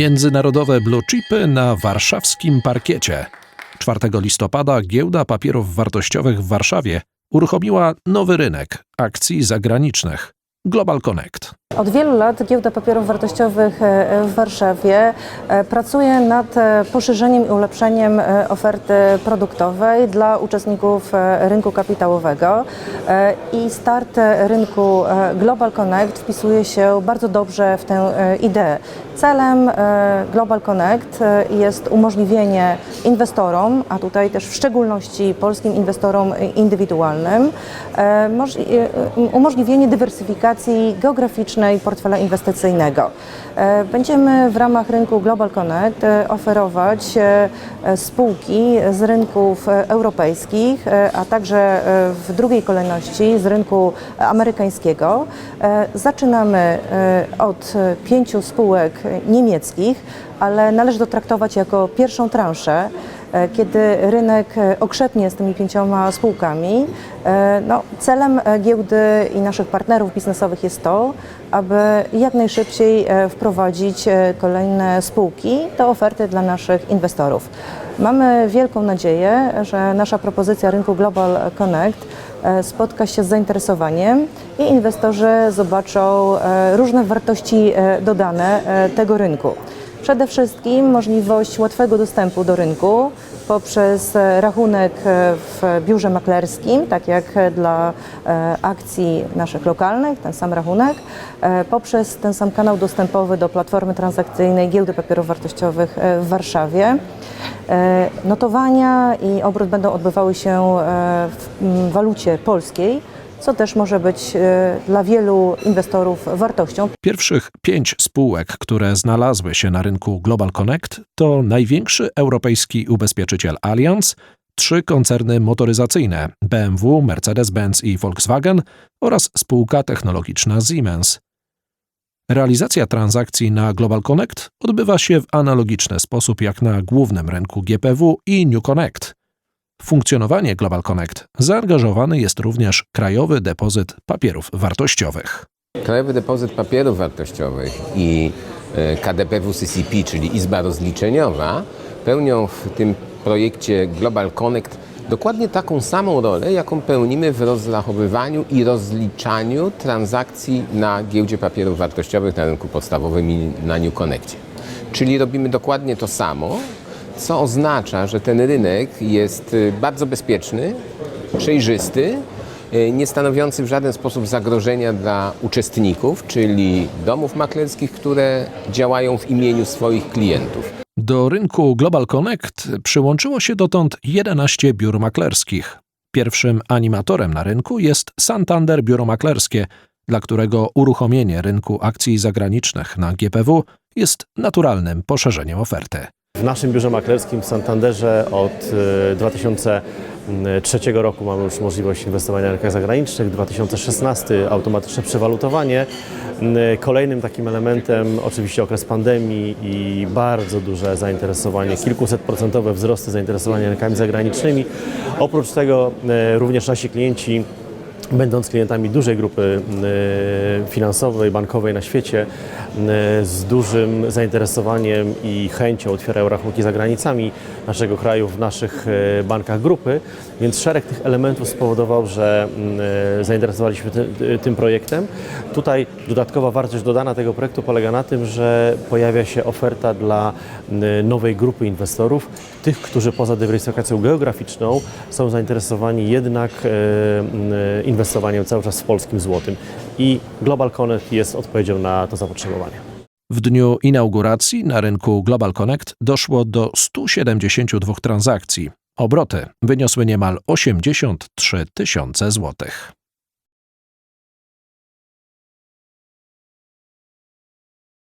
Międzynarodowe blue chipy na warszawskim parkiecie. 4 listopada giełda papierów wartościowych w Warszawie uruchomiła nowy rynek akcji zagranicznych Global Connect. Od wielu lat Giełda Papierów Wartościowych e, w Warszawie e, pracuje nad e, poszerzeniem i ulepszeniem e, oferty produktowej dla uczestników e, rynku kapitałowego E, i start e, rynku e, Global Connect wpisuje się bardzo dobrze w tę e, ideę. Celem e, Global Connect e, jest umożliwienie inwestorom, a tutaj też w szczególności polskim inwestorom indywidualnym, e, moż- e, umożliwienie dywersyfikacji geograficznej portfela inwestycyjnego. E, Będziemy w ramach rynku Global Connect e, oferować e, spółki z rynków europejskich, a także w drugiej kolejności z rynku amerykańskiego. Zaczynamy od pięciu spółek niemieckich, ale należy to traktować jako pierwszą transzę kiedy rynek e, okrzepnie z tymi pięcioma spółkami. E, No, celem e, giełdy i naszych partnerów biznesowych jest to, aby jak najszybciej e, wprowadzić e, kolejne spółki do oferty dla naszych inwestorów. Mamy wielką nadzieję, że nasza propozycja rynku Global Connect e, spotka się z zainteresowaniem i inwestorzy zobaczą e, różne wartości e, dodane e, tego rynku. Przede wszystkim możliwość łatwego dostępu do rynku poprzez e, rachunek e, w biurze maklerskim, tak jak dla e, akcji naszych lokalnych, ten sam rachunek, poprzez ten sam kanał dostępowy do platformy transakcyjnej Giełdy Papierów Wartościowych w Warszawie. Notowania i obrót będą odbywały się w walucie polskiej, co też może być e, dla wielu inwestorów wartością. Pierwszych pięć spółek, które znalazły się na rynku Global Connect, to największy europejski ubezpieczyciel Allianz, trzy koncerny motoryzacyjne BMW, Mercedes-Benz i Volkswagen oraz spółka technologiczna Siemens. Realizacja transakcji na Global Connect odbywa się w analogiczny sposób jak na głównym rynku GPW i New Connect. Funkcjonowanie Global Connect zaangażowany jest również Krajowy Depozyt Papierów Wartościowych. Krajowy Depozyt Papierów Wartościowych i e, KDPW CCP, czyli Izba Rozliczeniowa, pełnią w tym projekcie Global Connect dokładnie taką samą rolę, jaką pełnimy w rozrachowywaniu i rozliczaniu transakcji na giełdzie papierów wartościowych na rynku podstawowym i na New Connectie. Czyli robimy dokładnie to samo, co oznacza, że ten rynek jest y, bardzo bezpieczny, przejrzysty, y, nie stanowiący w żaden sposób zagrożenia dla uczestników, czyli domów maklerskich, które działają w imieniu swoich klientów. Do rynku Global Connect przyłączyło się dotąd 11 biur maklerskich. Pierwszym animatorem na rynku jest Santander Biuro Maklerskie, dla którego uruchomienie rynku akcji zagranicznych na GPW jest naturalnym poszerzeniem oferty. W naszym biurze maklerskim w Santanderze od e, 2003 roku mamy już możliwość inwestowania na rynkach zagranicznych, 2016 automatyczne przewalutowanie. M, Kolejnym takim elementem oczywiście okres pandemii i bardzo duże zainteresowanie, kilkusetprocentowe wzrosty zainteresowania rynkami zagranicznymi. Oprócz tego e, również nasi klienci Będąc klientami dużej grupy e, finansowej, bankowej na świecie, e, z dużym zainteresowaniem i chęcią otwierają rachunki za granicami naszego kraju w naszych e, bankach grupy, więc szereg tych elementów spowodował, że mm, zainteresowaliśmy ty, ty- tym projektem. Tutaj dodatkowa wartość dodana tego projektu polega na tym, że pojawia się oferta dla mm, nowej grupy inwestorów, tych, którzy poza dywersyfikacją geograficzną są zainteresowani jednak mm, inwestowaniem cały czas w polskim złotym. I Global Connect jest odpowiedzią na to zapotrzebowanie. W dniu inauguracji na rynku Global Connect doszło do 172 transakcji. Obroty wyniosły niemal 83 tysiące złotych.